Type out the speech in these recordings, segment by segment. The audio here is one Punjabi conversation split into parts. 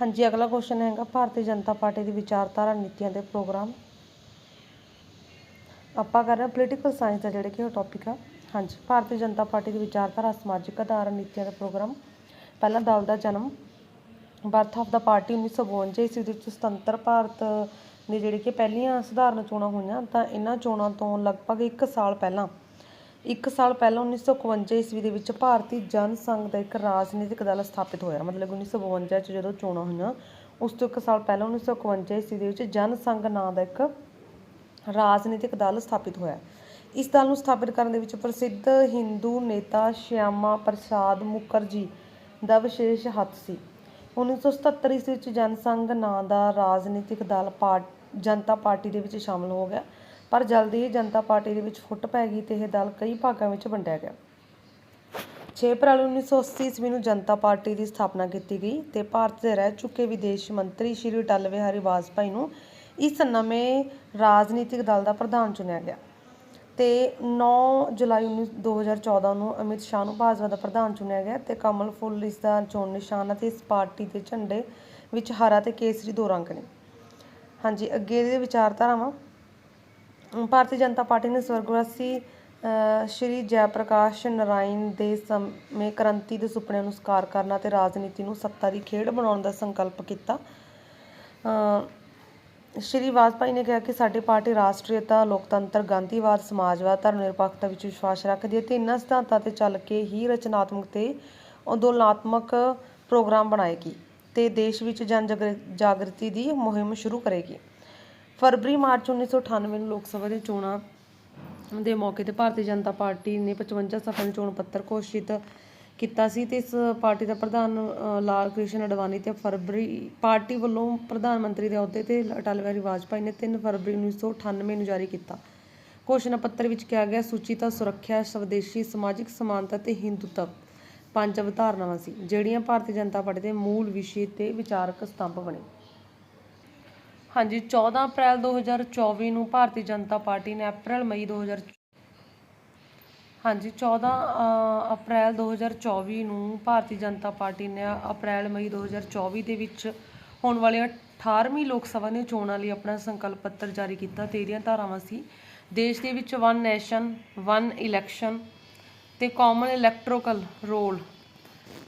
ਹਾਂਜੀ, ਅਗਲਾ ਕੁਐਸਚਨ ਹੈਗਾ ਭਾਰਤੀ ਜਨਤਾ ਪਾਰਟੀ ਦੀ ਵਿਚਾਰਧਾਰਾ ਨੀਤੀਆਂ ਦੇ ਪ੍ਰੋਗਰਾਮ। ਆਪਾਂ ਕਰ ਰਹੇ ਪੋਲੀਟੀਕਲ ਸਾਇੰਸ ਦਾ ਜਿਹੜੇ ਕਿ ਉਹ ਟੌਪਿਕ ਆ। ਹਾਂਜੀ, ਭਾਰਤੀ ਜਨਤਾ ਪਾਰਟੀ ਦੀ ਵਿਚਾਰਧਾਰਾ ਸਮਾਜਿਕ ਆਧਾਰ ਨੀਤੀਆਂ ਦਾ ਪ੍ਰੋਗਰਾਮ। ਪਹਿਲਾ ਦਲ ਦਾ ਜਨਮ ਬਰਥ ਆਫ ਦਾ ਪਾਰਟੀ 1952 ਈਸਵੀ ਦੇ ਵਿੱਚ ਸੁਤੰਤਰ ਭਾਰਤ ਦੀ ਜਿਹੜੀ ਕਿ ਪਹਿਲੀਆਂ ਸਧਾਰਨ ਚੋਣਾਂ ਹੋਈਆਂ ਤਾਂ ਇਹਨਾਂ ਚੋਣਾਂ ਤੋਂ ਲਗਭਗ 1 ਸਾਲ ਪਹਿਲਾਂ ਇੱਕ ਸਾਲ ਪਹਿਲਾਂ 1951 ਈਸਵੀ ਦੇ ਵਿੱਚ ਭਾਰਤੀ ਜਨ ਸੰਘ ਦਾ ਇੱਕ ਰਾਜਨੀਤਿਕ ਦਲ ਸਥਾਪਿਤ ਹੋਇਆ। ਮਤਲਬ 1952 ਚ ਜਦੋਂ ਚੋਣਾਂ ਹੋਈਆਂ, ਉਸ ਤੋਂ ਇੱਕ ਸਾਲ ਪਹਿਲਾਂ 1951 ਈਸਵੀ ਦੇ ਵਿੱਚ ਜਨ ਸੰਘ ਨਾਂ ਦਾ ਇੱਕ ਰਾਜਨੀਤਿਕ ਦਲ ਸਥਾਪਿਤ ਹੋਇਆ। ਇਸ ਦਲ ਨੂੰ ਸਥਾਪਿਤ ਕਰਨ ਦੇ ਵਿੱਚ ਪ੍ਰਸਿੱਧ ਹਿੰਦੂ ਨੇਤਾ ਸ਼ਿਆਮਾ ਪ੍ਰਸਾਦ ਮੁਖਰਜੀ ਦਾ ਵਿਸ਼ੇਸ਼ ਹੱਥ ਸੀ। 1977 ਈਸਵੀ ਵਿੱਚ ਜਨ ਸੰਘ ਨਾਂ ਦਾ ਰਾਜਨੀਤਿਕ ਦਲ ਪਾਰ ਜਨਤਾ ਪਾਰਟੀ ਦੇ ਵਿੱਚ ਸ਼ਾਮਲ ਹੋ ਗਿਆ। ਪਰ ਜਲਦੀ ਹੀ ਜਨਤਾ ਪਾਰਟੀ ਦੇ ਵਿੱਚ ਫੁੱਟ ਪੈ ਗਈ ਤੇ ਇਹ ਦਲ ਕਈ ਭਾਗਾਂ ਵਿੱਚ ਵੰਡਿਆ ਗਿਆ। 6 ਅਪ੍ਰੈਲ 1980 ਈਸਵੀ ਨੂੰ ਜਨਤਾ ਪਾਰਟੀ ਦੀ ਸਥਾਪਨਾ ਕੀਤੀ ਗਈ ਤੇ ਭਾਰਤ ਦੇ ਰਹਿ ਚੁੱਕੇ ਵਿਦੇਸ਼ ਮੰਤਰੀ ਸ਼੍ਰੀ ਅਟਲ ਬਿਹਾਰੀ ਵਾਜਪਾਈ ਨੂੰ ਇਸ ਨਵੇਂ ਰਾਜਨੀਤਿਕ ਦਲ ਦਾ ਪ੍ਰਧਾਨ ਚੁਣਿਆ ਗਿਆ ਤੇ 9 ਜੁਲਾਈ 19 2014 ਨੂੰ ਅਮਿਤ ਸ਼ਾਹ ਨੂੰ ਭਾਜਪਾ ਦਾ ਪ੍ਰਧਾਨ ਚੁਣਿਆ ਗਿਆ ਤੇ ਕਮਲ ਫੁੱਲ ਇਸ ਦਾ ਚੋਣ ਨਿਸ਼ਾਨ ਅਤੇ ਇਸ ਪਾਰਟੀ ਦੇ ਝੰਡੇ ਵਿੱਚ ਹਰਾ ਤੇ ਕੇਸਰੀ ਦੋ ਰੰਗ ਨੇ। ਹਾਂਜੀ, ਅੱਗੇ ਦੇ ਵਿਚਾਰਧਾਰਾਵਾਂ। ਭਾਰਤੀ ਜਨਤਾ ਪਾਰਟੀ ਨੇ ਸਵਰਗਵਾਸੀ ਸ਼੍ਰੀ ਜੈਪ੍ਰਕਾਸ਼ ਨਰਾਇਣ ਦੇ ਸਮੇਂ ਕ੍ਰਾਂਤੀ ਦੇ ਸੁਪਨਿਆਂ ਨੂੰ ਸਾਕਾਰ ਕਰਨਾ ਤੇ ਰਾਜਨੀਤੀ ਨੂੰ ਸੱਤਾ ਦੀ ਖੇਡ ਬਣਾਉਣ ਦਾ ਸੰਕਲਪ ਕੀਤਾ। ਸ਼੍ਰੀ ਵਾਜਪਾਈ ਨੇ ਕਿਹਾ ਕਿ ਸਾਡੀ ਪਾਰਟੀ ਰਾਸ਼ਟਰੀਅਤਾ, ਲੋਕਤੰਤਰ, ਗਾਂਧੀਵਾਦ, ਸਮਾਜਵਾਦ ਧਰਮ ਨਿਰਪੱਖਤਾ ਵਿੱਚ ਵਿਸ਼ਵਾਸ ਰੱਖਦੀ ਹੈ ਤੇ ਇਹਨਾਂ ਸਿਧਾਂਤਾਂ ਤੇ ਚੱਲ ਕੇ ਹੀ ਰਚਨਾਤਮਕ ਤੇ ਅੰਦੋਲਨਾਤਮਕ ਪ੍ਰੋਗਰਾਮ ਬਣਾਏਗੀ ਤੇ ਦੇਸ਼ ਵਿੱਚ ਜਨ ਜਾਗਰ- ਜਾਗ੍ਰਿਤੀ ਦੀ ਮੁਹਿੰਮ ਸ਼ੁਰੂ ਕਰੇਗੀ। ਫਰਵਰੀ, ਮਾਰਚ 1998 ਨੂੰ ਲੋਕ ਸਭਾ ਦੀਆਂ ਚੋਣਾਂ ਦੇ ਮੌਕੇ ਤੇ ਭਾਰਤੀ ਜਨਤਾ ਪਾਰਟੀ ਨੇ 55 ਸਫਲ ਚੋਣ ਪੱਤਰ ਘੋਸ਼ਿਤ ਕੀਤਾ ਸੀ ਤੇ ਇਸ ਪਾਰਟੀ ਦਾ ਪ੍ਰਧਾਨ ਲਾਲ ਕ੍ਰਿਸ਼ਨ ਅਡਵਾਨੀ ਤੇ ਫਰਵਰੀ, ਪਾਰਟੀ ਵੱਲੋਂ ਪ੍ਰਧਾਨ ਮੰਤਰੀ ਦੇ ਅਹੁਦੇ ਤੇ ਅਟਲ ਬਿਹਾਰੀ ਵਾਜਪਾਈ ਨੇ 3 ਫਰਵਰੀ 1998 ਨੂੰ ਜਾਰੀ ਕੀਤਾ। ਘੋਸ਼ਣਾ ਪੱਤਰ ਵਿੱਚ ਕਿਹਾ ਗਿਆ, ਸੁਚੀਤਾ ਸੁਰੱਖਿਆ, ਸਵਦੇਸ਼ੀ, ਸਮਾਜਿਕ ਸਮਾਨਤਾ ਤੇ ਹਿੰਦੂਤਵ, ਪੰਜ ਅਵਧਾਰਨਾਵਾਂ ਸੀ, ਜਿਹੜੀਆਂ ਭਾਰਤੀ ਜਨਤਾ ਪਾਰਟੀ ਦੇ ਮੂਲ ਵਿਸ਼ੇ ਤੇ ਵਿਚਾਰਕ ਸਤੰਭ ਬਣੇ। ਹਾਂਜੀ 14 ਅਪ੍ਰੈਲ 2024 ਨੂੰ ਭਾਰਤੀ ਜਨਤਾ ਪਾਰਟੀ ਨੇ ਅਪ੍ਰੈਲ ਮਈ 2000 ਹਾਂਜੀ 14 ਅ, ਅਪ੍ਰੈਲ 2024 ਨੂੰ ਭਾਰਤੀ ਜਨਤਾ ਪਾਰਟੀ ਨੇ ਅਪ੍ਰੈਲ ਮਈ 2024 ਦੇ ਵਿੱਚ ਹੋਣ ਵਾਲੀਆਂ 18ਵੀਂ ਲੋਕ ਸਭਾ ਦੀਆਂ ਚੋਣਾਂ ਲਈ ਆਪਣਾ ਸੰਕਲਪ ਪੱਤਰ ਜਾਰੀ ਕੀਤਾ। ਤੇ ਇਹਦੀਆਂ ਧਾਰਾਵਾਂ ਸੀ ਦੇਸ਼ ਦੇ ਵਿੱਚ ਵਨ ਨੈਸ਼ਨ ਵਨ ਇਲੈਕਸ਼ਨ ਤੇ ਕਾਮਨ ਇਲੈਕਟ੍ਰੋਕਲ ਰੋਲ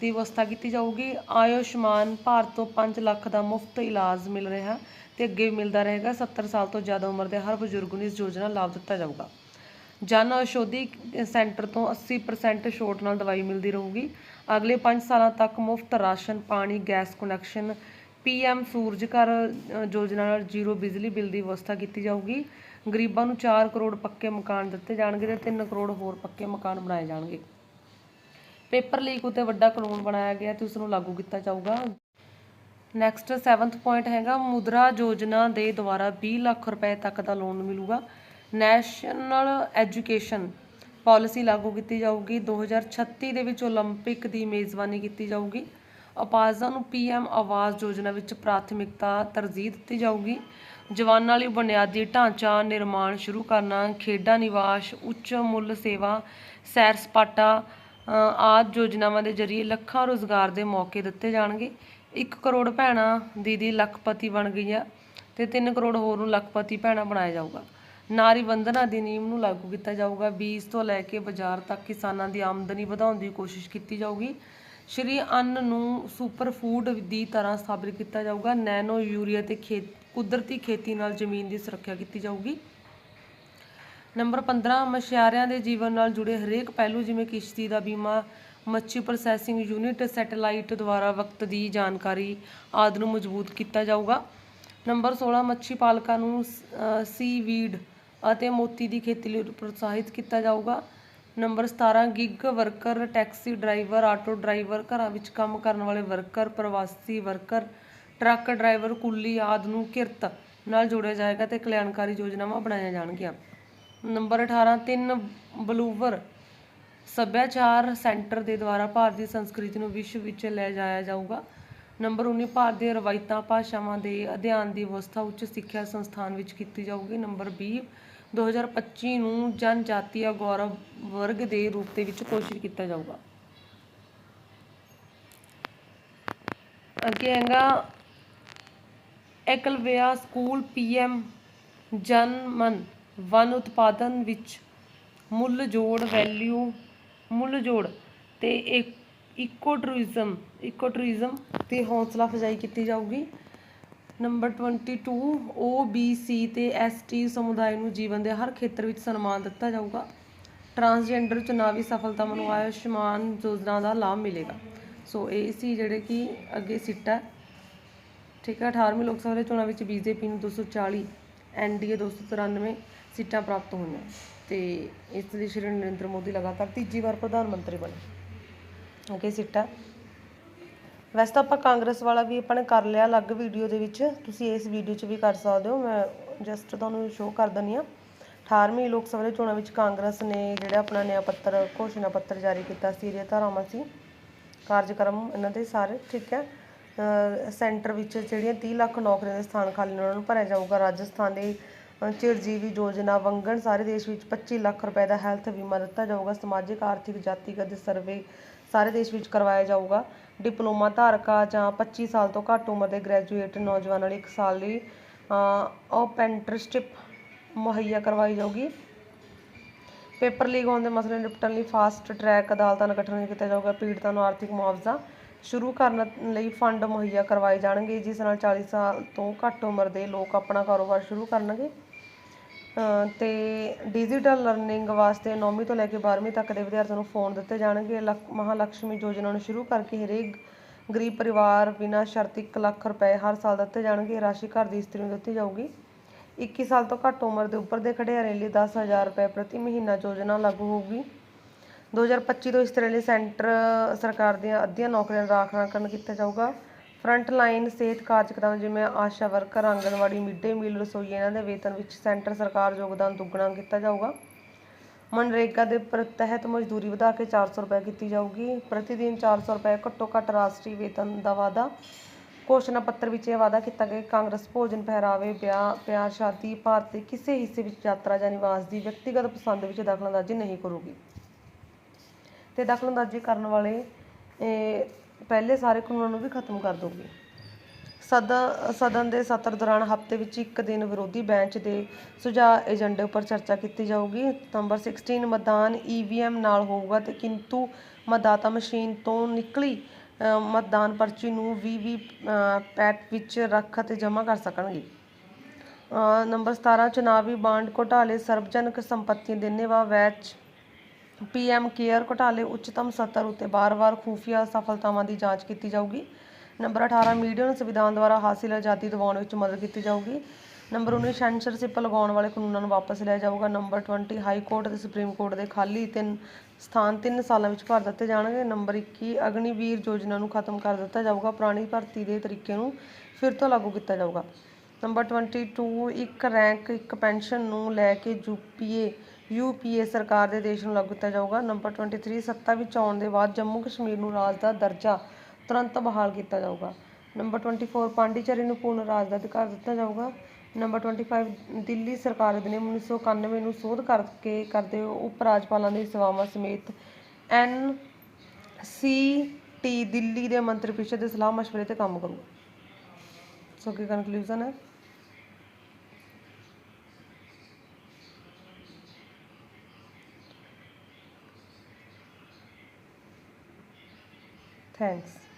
ਦੀ ਵਿਵਸਥਾ ਕੀਤੀ ਜਾਊਗੀ। ਆਯੁਸ਼ਮਾਨ ਭਾਰਤ ਤੋਂ 5 ਲੱਖ ਦਾ ਮੁਫਤ ਇਲਾਜ ਮਿਲ ਰਿਹਾ। ਤੇ ਅੱਗੇ ਵੀ ਮਿਲਦਾ ਰਹੇਗਾ। 70 ਸਾਲ ਤੋਂ ਜ਼ਿਆਦਾ ਉਮਰ ਦੇ ਹਰ ਬਜ਼ੁਰਗ ਨੂੰ ਇਸ ਯੋਜਨਾ ਲਾਭ ਦਿੱਤਾ ਜਾਊਗਾ। ਜਨ ਔਸ਼ਧੀ ਸੈਂਟਰ ਤੋਂ 80% ਛੋਟ ਨਾਲ ਦਵਾਈ ਮਿਲਦੀ ਰਹੂਗੀ। ਅਗਲੇ 5 ਸਾਲਾਂ ਤੱਕ ਮੁਫਤ ਰਾਸ਼ਨ, ਪਾਣੀ, ਗੈਸ ਕਨੈਕਸ਼ਨ ਪੀਐਮ ਸੂਰਜ ਘਰ ਯੋਜਨਾ ਨਾਲ ਜ਼ੀਰੋ ਬਿਜਲੀ ਬਿੱਲ ਦੀ ਵਿਵਸਥਾ ਕੀਤੀ ਜਾਊਗੀ। ਗਰੀਬਾਂ ਨੂੰ 4 ਕਰੋੜ ਪੱਕੇ ਮਕਾਨ ਦਿੱਤੇ ਜਾਣਗੇ ਤੇ 3 ਕਰੋੜ ਹੋਰ ਪੱਕੇ ਮਕਾਨ ਬਣਾਏ ਜਾਣਗੇ। ਪੇਪਰ ਲੀਕ ਉਤੇ ਵੱਡਾ ਕਾਨੂੰਨ ਬਣਾਇਆ ਗਿਆ ਤੇ ਉਸ ਨੂੰ ਲਾਗੂ ਕੀਤਾ ਜਾਊਗਾ। ਨੈਕਸਟ 7th ਪੁਆਇੰਟ ਹੈਗਾ ਮੁਦਰਾ ਯੋਜਨਾ ਦੇ ਦੁਆਰਾ 20 ਲੱਖ ਰੁਪਏ ਤੱਕ ਦਾ ਲੋਨ ਮਿਲੂਗਾ ਨੈਸ਼ਨਲ ਐਜੂਕੇਸ਼ਨ ਪਾਲਿਸੀ ਲਾਗੂ ਕੀਤੀ ਜਾਊਗੀ 2036 ਦੇ ਵਿੱਚ 올림픽 ਦੀ ਮੇਜ਼ਬਾਨੀ ਕੀਤੀ ਜਾਊਗੀ ਅਪਾਹਜਾਂ ਨੂੰ ਪੀਐਮ ਆਵਾਸ ਯੋਜਨਾ ਵਿੱਚ ਪ੍ਰਾਥਮਿਕਤਾ ਤਰਜੀਹ ਦਿੱਤੀ ਜਾਊਗੀ ਜਵਾਨਾਂ ਲਈ ਬੁਨਿਆਦੀ ਢਾਂਚਾ ਨਿਰਮਾਣ ਸ਼ੁਰੂ ਕਰਨਾ ਖੇਡਾਂ ਨਿਵਾਸ ਉੱਚ ਮੁੱਲ ਸੇਵਾ ਸੈਰ ਸਪਾਟਾ ਅ, ਆਦਿ ਯੋਜਨਾਵਾਂ ਦੇ ਜ਼ਰੀਏ ਲੱਖਾਂ ਰੋਜ਼ਗਾਰ ਦੇ ਮੌਕੇ ਦਿੱਤੇ ਜਾਣਗੇ 1 ਕਰੋੜ ਭੈਣਾਂ ਦੀਦੀ ਲੱਖਪਤੀ ਬਣ ਗਈ ਗਈਆਂ ਤੇ 3 ਕਰੋੜ ਹੋਰ ਨੂੰ ਲੱਖਪਤੀ ਭੈਣਾਂ ਬਣਾਇਆ ਜਾਊਗਾ। ਨਾਰੀ ਵੰਦਨਾ ਅਧਿਨਿਯਮ ਨੂੰ ਲਾਗੂ ਕੀਤਾ ਜਾਊਗਾ। ਬੀਜ ਤੋਂ ਲੈ ਕੇ ਬਾਜ਼ਾਰ ਤੱਕ ਕਿਸਾਨਾਂ ਦੀ ਆਮਦਨੀ ਵਧਾਉਣ ਦੀ ਕੋਸ਼ਿਸ਼ ਕੀਤੀ ਜਾਊਗੀ। ਸ਼੍ਰੀ ਅੰਨ ਨੂੰ ਸੁਪਰ ਫੂਡ ਦੀ ਤਰ੍ਹਾਂ ਸਥਾਪਿਤ ਕੀਤਾ ਜਾਊਗਾ। ਨੈਨੋ ਯੂਰੀਆ ਤੇ ਖੇਤ, ਕੁਦਰਤੀ ਖੇਤੀ ਨਾਲ ਜ਼ਮੀਨ ਦੀ ਸੁਰੱਖਿਆ ਕੀਤੀ ਜਾਊਗੀ। ਨੰਬਰ 15 ਮਸ਼ਿਆਰਿਆਂ ਦੇ ਜੀਵਨ ਨਾਲ ਜੁੜੇ ਹਰੇਕ ਪਹਿਲੂ ਜਿਵੇਂ ਕਿਸ਼ਤੀ ਦਾ ਬੀਮਾ ਮੱਛੀ ਪ੍ਰੋਸੈਸਿੰਗ ਯੂਨਿਟ ਸੈਟੇਲਾਈਟ ਦੁਆਰਾ ਵਕਤ ਦੀ ਜਾਣਕਾਰੀ ਆਦਿ ਨੂੰ ਮਜ਼ਬੂਤ ਕੀਤਾ ਜਾਊਗਾ। ਨੰਬਰ 16 ਮੱਛੀ ਪਾਲਕਾਂ ਨੂੰ ਸੀ ਵੀਡ ਅਤੇ ਮੋਤੀ ਦੀ ਖੇਤੀ ਲਈ ਪ੍ਰੋਤਸਾਹਿਤ ਕੀਤਾ ਜਾਊਗਾ। Number 17 gig worker taxi driver auto driver ਘਰਾਂ ਵਿੱਚ ਕੰਮ ਕਰਨ ਵਾਲੇ ਵਰਕਰ ਪ੍ਰਵਾਸੀ ਵਰਕਰ ਟਰੱਕ ਡਰਾਈਵਰ ਕੁੱਲੀ ਆਦਿ ਨੂੰ ਕਿਰਤ ਨਾਲ ਜੋੜਿਆ ਜਾਏਗਾ ਤੇ ਕਲਿਆਣਕਾਰੀ ਯੋਜਨਾਵਾਂ ਬਣਾਈਆਂ ਜਾਣਗੀਆਂ। ਨੰਬਰ 18 ਤਿੰਨ ਬਲੂਵਰ ਸੱਭਿਆਚਾਰ ਸੈਂਟਰ ਦੇ ਦੁਆਰਾ ਭਾਰਤੀ ਸੰਸਕ੍ਰਿਤੀ ਨੂੰ ਵਿਸ਼ਵ ਵਿੱਚ ਲੈ ਜਾਇਆ ਜਾਊਗਾ। ਨੰਬਰ 19 ਭਾਰਤ ਦੀਆਂ ਰਵਾਇਤਾਂ, ਭਾਸ਼ਾਵਾਂ ਦੇ ਅਧਿਐਨ ਦੀ ਵਿਵਸਥਾ ਉੱਚ ਸਿੱਖਿਆ ਸੰਸਥਾਨ ਵਿੱਚ ਕੀਤੀ ਜਾਊਗੀ। ਨੰਬਰ 20 2025 ਨੂੰ ਜਨਜਾਤੀय ਗੌਰਵ ਵਰਗ ਦੇ ਰੂਪ ਦੇ ਵਿੱਚ ਘੋਸ਼ਿਤ ਕੀਤਾ ਜਾਊਗਾ। ਅੱਗੇ ਹੈਗਾ ਏਕਲਵਿਆ ਸਕੂਲ ਪੀਐਮ ਜਨ ਮਨ, ਵਨ ਉਤਪਾਦਨ ਵਿੱਚ ਮੁੱਲ ਜੋੜ ਵੈਲਿਊ ਮੁੱਲ ਜੋੜ ਤੇ ਇਕੋ ਟੂਰਿਜ਼ਮ ਇਕੋ ਟੂਰਿਜ਼ਮ ਤੇ ਹੌਸਲਾ ਅਫਜ਼ਾਈ ਕੀਤੀ ਜਾਊਗੀ। ਨੰਬਰ 22 OBC ਤੇ ST ਸਮੁਦਾਇ ਨੂੰ ਜੀਵਨ ਦੇ ਹਰ ਖੇਤਰ ਵਿੱਚ ਸਨਮਾਨ ਦਿੱਤਾ ਜਾਊਗਾ। ਟਰਾਂਸਜੈਂਡਰ ਚੁਣਾਵੀ ਸਫਲਤਾ ਨੂੰ ਆਯੁਸ਼ਮਾਨ ਯੋਜਨਾ ਦਾ ਲਾਭ ਮਿਲੇਗਾ। ਸੋ ਇਹ ਸੀ ਜਿਹੜੇ ਕਿ ਅੱਗੇ ਸਿੱਟਾ ਠੀਕ ਹੈ 18ਵੀਂ ਲੋਕ ਸਭਾ ਦੇ ਚੋਣਾਂ ਵਿੱਚ ਬੀਜੇਪੀ ਨੂੰ 240 ਐਨਡੀਏ 293 ਸੀਟਾਂ ਪ੍ਰਾਪਤ ਹੋਈਆਂ। ਤੇ ਇਸ ਲਈ ਸ਼੍ਰੀ ਨਰਿੰਦਰ ਮੋਦੀ ਲਗਾਤਾਰ ਤੀਜੀ ਵਾਰ ਪ੍ਰਧਾਨ ਮੰਤਰੀ ਬਣੇ। ਓਕੇ, ਸਿੱਟਾ। ਵੈਸੇ ਤਾਂ ਆਪਾਂ ਕਾਂਗਰਸ ਵਾਲਾ ਵੀ ਆਪਾਂ ਨੇ ਕਰ ਲਿਆ ਅਲੱਗ ਵੀਡੀਓ ਦੇ ਵਿੱਚ। ਤੁਸੀਂ ਇਸ ਵੀਡੀਓ 'ਚ ਵੀ ਕਰ ਸਕਦੇ ਹੋ। ਮੈਂ ਜਸਟ ਤੁਹਾਨੂੰ ਸ਼ੋਅ ਕਰ ਦਿੰਦੀ ਹਾਂ। 18ਵੀਂ ਲੋਕ ਸਭਾ ਦੇ ਚੋਣਾਂ ਵਿੱਚ ਕਾਂਗਰਸ ਨੇ ਜਿਹੜਾ ਆਪਣਾ ਨਿਆਂ ਪੱਤਰ, ਘੋਸ਼ਣਾ ਪੱਤਰ ਜਾਰੀ ਕੀਤਾ ਸੀ ਇਹਦੀਆਂ ਧਾਰਾਵਾਂ ਸੀ। ਕਾਰਜਕ੍ਰਮ ਇਹਨਾਂ ਦੇ ਸਾਰੇ, ਠੀਕ ਹੈ। ਸੈਂਟਰ ਵਿੱਚ ਜਿਹੜੀਆਂ 30 ਲੱਖ ਨੌਕਰੀਆਂ ਦੇ ਸਥਾਨ ਖਾਲੀ ਨੇ, ਉਹਨਾਂ ਨੂੰ ਭਰਿਆ ਜਾਊਗਾ। ਰਾਜਸਥਾਨ ਦੇ ਚਿਰਜੀਵੀ ਯੋਜਨਾ ਵੰਗਣ ਸਾਰੇ ਦੇਸ਼ ਵਿੱਚ 25 ਲੱਖ ਰੁਪਏ ਦਾ ਹੈਲਥ ਬੀਮਾ ਦਿੱਤਾ ਜਾਊਗਾ। ਸਮਾਜਿਕ, ਆਰਥਿਕ ਜਾਤੀਗਤ ਦੇ ਸਰਵੇ ਸਾਰੇ ਦੇਸ਼ ਵਿੱਚ ਕਰਵਾਇਆ ਜਾਊਗਾ। ਡਿਪਲੋਮਾ ਧਾਰਕਾਂ ਜਾਂ 25 ਸਾਲ ਤੋਂ ਘੱਟ ਉਮਰ ਦੇ ਗ੍ਰੈਜੂਏਟ ਨੌਜਵਾਨਾਂ ਲਈ ਇੱਕ ਸਾਲ ਲਈ ਅਪੈਂਟਰਸ਼ਿਪ ਮੁਹੱਈਆ ਕਰਵਾਈ ਜਾਊਗੀ। ਪੇਪਰ ਲੀਕ ਹੋਣ ਦੇ ਮਸਲੇ ਨਿਪਟਣ ਲਈ ਫਾਸਟ ਟਰੈਕ ਅਦਾਲਤਾਂ ਦਾ ਗਠਨ ਕੀਤਾ ਜਾਊਗਾ। ਪੀੜਤਾਂ ਨੂੰ ਆਰਥਿਕ ਮੁਆਵਜ਼ਾ ਸ਼ੁਰੂ ਕਰਨ ਲਈ ਫੰਡ ਮੁਹੱਈਆ ਕਰਵਾਏ ਜਾਣਗੇ, ਜਿਸ ਨਾਲ 40 ਸਾਲ ਤੋਂ ਘੱਟ ਉਮਰ ਦੇ ਲੋਕ ਆਪਣਾ ਕਾਰੋਬਾਰ ਸ਼ੁਰੂ ਕਰਨਗੇ। ਤੇ ਡਿਜੀਟਲ ਲਰਨਿੰਗ ਵਾਸਤੇ 9ਵੀਂ ਤੋਂ ਲੈ ਕੇ 12ਵੀਂ ਤੱਕ ਦੇ ਵਿਦਿਆਰਥੀਆਂ ਨੂੰ ਫੋਨ ਦਿੱਤੇ ਜਾਣਗੇ। ਲਕ- ਮਹਾਲਕਸ਼ਮੀ ਯੋਜਨਾ ਨੂੰ ਸ਼ੁਰੂ ਕਰਕੇ ਹਰੇਕ ਗਰੀਬ ਪਰਿਵਾਰ ਬਿਨਾਂ ਸ਼ਰਤ 1 ਲੱਖ ਰੁਪਏ ਹਰ ਸਾਲ ਦਿੱਤੇ ਜਾਣਗੇ। ਰਾਸ਼ੀ ਘਰ ਦੀ ਇਸਤਰੀ ਨੂੰ ਦਿੱਤੀ ਜਾਊਗੀ। 21 ਸਾਲ ਤੋਂ ਘੱਟ ਉਮਰ ਦੇ ਉੱਪਰ ਦੇ ਖਿਡਾਰੀਆਂ ਲਈ 10000 ਰੁਪਏ ਪ੍ਰਤੀ ਮਹੀਨਾ ਯੋਜਨਾ ਲਾਗੂ ਹੋਊਗੀ। 2025 ਤੋਂ ਇਸ ਤਰ੍ਹਾਂ ਲਈ ਸੈਂਟਰ ਸਰਕਾਰ ਦੀਆਂ ਅੱਧੀਆਂ ਨੌਕਰੀਆਂ ਦਾ ਰਾਖਵਾਂਕਰਨ ਕੀਤਾ ਜਾਊਗਾ। ਫਰੰਟ ਲਾਈਨ ਸਿਹਤ ਕਾਰਜਕ੍ਰਮ ਜਿਵੇਂ ASHA worker anganwadi mid day meal ਰਸੋਈ, ਇਹਨਾਂ ਦੇ ਵੇਤਨ ਵਿੱਚ ਸੈਂਟਰ ਸਰਕਾਰ ਯੋਗਦਾਨ ਦੁੱਗਣਾ ਕੀਤਾ ਜਾਊਗਾ। ਮਨਰੇਗਾ ਦੇ ਪ੍ਰ- ਤਹਿਤ ਮਜ਼ਦੂਰੀ ਵਧਾ ਕੇ 400 ਰੁਪਏ ਕੀਤੀ ਜਾਊਗੀ। ਪ੍ਰਤੀ ਦਿਨ 400 ਰੁਪਏ ਘੱਟੋ ਘੱਟ ਰਾਸ਼ਟਰੀ ਵੇਤਨ ਦਾ ਵਾਅਦਾ ਘੋਸ਼ਣਾ ਪੱਤਰ ਵਿੱਚ ਇਹ ਵਾਅਦਾ ਕੀਤਾ ਗਿਆ ਕਾਂਗਰਸ ਭੋਜਨ ਪਹਿਰਾਵੇ, ਵਿਆਹ, ਪਿਆਰ, ਸ਼ਾਦੀ, ਭਾਰਤ ਦੇ ਕਿਸੇ ਹਿੱਸੇ ਵਿੱਚ ਯਾਤਰਾ ਜਾਂ ਨਿਵਾਸ ਦੀ ਵਿਅਕਤੀਗਤ ਪਸੰਦ ਵਿੱਚ ਦਖਲਅੰਦਾਜ਼ੀ ਨਹੀਂ ਕਰੂਗੀ। ਤੇ ਦਖਲਅੰਦਾਜ਼ੀ ਕਰਨ ਵਾਲੇ ਪਹਿਲੇ ਸਾਰੇ ਕਾਨੂੰਨਾਂ ਨੂੰ ਵੀ ਖਤਮ ਕਰ ਦਊਗੀ ਸਦ, ਸਦਨ ਦੇ ਸੱਤਰ ਦੌਰਾਨ ਹਫ਼ਤੇ ਵਿੱਚ ਇੱਕ ਦਿਨ ਵਿਰੋਧੀ ਬੈਂਚ ਦੇ ਸੁਝਾਅ ਏਜੰਡੇ ਉੱਪਰ ਚਰਚਾ ਕੀਤੀ ਜਾਊਗੀ। ਨੰਬਰ 16 ਮਤਦਾਨ ਈਵੀਐਮ ਨਾਲ ਹੋਊਗਾ ਤੇ ਕਿੰਤੂ ਮਤਦਾਤਾ ਮਸ਼ੀਨ ਤੋਂ ਨਿਕਲੀ ਮਤਦਾਨ ਪਰਚੀ ਨੂੰ ਵੀ ਵੀ ਪੈਟ ਵਿੱਚ ਰੱਖ ਅਤੇ ਜਮ੍ਹਾਂ ਕਰ ਸਕਣਗੇ। ਨੰਬਰ 17 ਚੁਣਾਵੀ ਬਾਂਡ ਘੋਟਾਲੇ ਸਰਵਜਨਕ ਸੰਪत्ति ਦੇਣੇਵਾ ਵੈਚ ਪੀਐਮ ਕੇਅਰ ਘੁਟਾਲੇ ਉੱਚਤਮ ਸਤਰ ਉੱਤੇ ਬਾਰ-ਬਾਰ ਖੂਫੀਆ ਸਫਲਤਾਵਾਂ ਦੀ ਜਾਂਚ ਕੀਤੀ ਜਾਊਗੀ। ਨੰਬਰ 18 ਮੀਡੀਆ ਨੂੰ ਸੰਵਿਧਾਨ ਦੁਆਰਾ ਹਾਸਿਲ ਆਜ਼ਾਦੀ ਦਿਵਾਉਣ ਵਿੱਚ ਮਦਦ ਕੀਤੀ ਜਾਊਗੀ। ਨੰਬਰ 19 ਸੈਂਸਰਸ਼ਿਪ ਲਗਾਉਣ ਵਾਲੇ ਕਾਨੂੰਨਾਂ ਨੂੰ ਵਾਪਸ ਲਿਆ ਜਾਊਗਾ। ਨੰਬਰ 20 ਹਾਈ ਕੋਰਟ ਅਤੇ ਸੁਪਰੀਮ ਕੋਰਟ ਦੇ ਖਾਲੀ ਤਿੰਨ ਸਥਾਨ 3 ਸਾਲਾਂ ਵਿੱਚ ਭਰ ਦਿੱਤੇ ਜਾਣਗੇ। ਨੰਬਰ 21 ਅਗਨੀਵੀਰ ਯੋਜਨਾ ਨੂੰ ਖਤਮ ਕਰ ਦਿੱਤਾ ਜਾਊਗਾ। ਪੁਰਾਣੀ ਭਰਤੀ ਦੇ ਤਰੀਕੇ ਨੂੰ ਫਿਰ ਤੋਂ ਲਾਗੂ ਕੀਤਾ ਜਾਊਗਾ। ਨੰਬਰ 22 ਇੱਕ ਰੈਂਕ, ਇੱਕ ਪੈਨਸ਼ਨ ਨੂੰ ਲੈ ਕੇ ਯੂਪੀਏ ਯੂਪੀਏ ਸਰਕਾਰ ਦੇ ਦੇਸ਼ ਨੂੰ ਲਾਗੂ ਕੀਤਾ ਜਾਊਗਾ। ਨੰਬਰ 23 ਸੱਤਾ ਵਿੱਚ ਆਉਣ ਦੇ ਬਾਅਦ ਜੰਮੂ ਕਸ਼ਮੀਰ ਨੂੰ ਰਾਜ ਦਾ ਦਰਜਾ ਤੁਰੰਤ ਬਹਾਲ ਕੀਤਾ ਜਾਊਗਾ। ਨੰਬਰ 24 ਪਾਂਡੀਚੇਰੀ ਨੂੰ ਪੂਰਨ ਰਾਜ ਦਾ ਅਧਿਕਾਰ ਦਿੱਤਾ ਜਾਊਗਾ। ਨੰਬਰ 25 ਦਿੱਲੀ ਸਰਕਾਰ ਦੇ ਨਿਯਮ 1991 ਨੂੰ ਸੋਧ ਕਰਕੇ ਕਰਦੇ ਉਪ ਰਾਜਪਾਲਾਂ ਦੀ ਸੇਵਾਵਾਂ ਸਮੇਤ ਐਨ ਸੀ ਟੀ ਦਿੱਲੀ ਦੇ ਮੰਤਰੀ ਪਰਿਸ਼ਦ ਦੇ ਸਲਾਹ ਮਸ਼ਵਰੇ ਤੇ ਕੰਮ ਕਰੂਗਾ। ਸੋ ਕੀ ਕਨਕਲੂਜਨ ਹੈ। Thanks.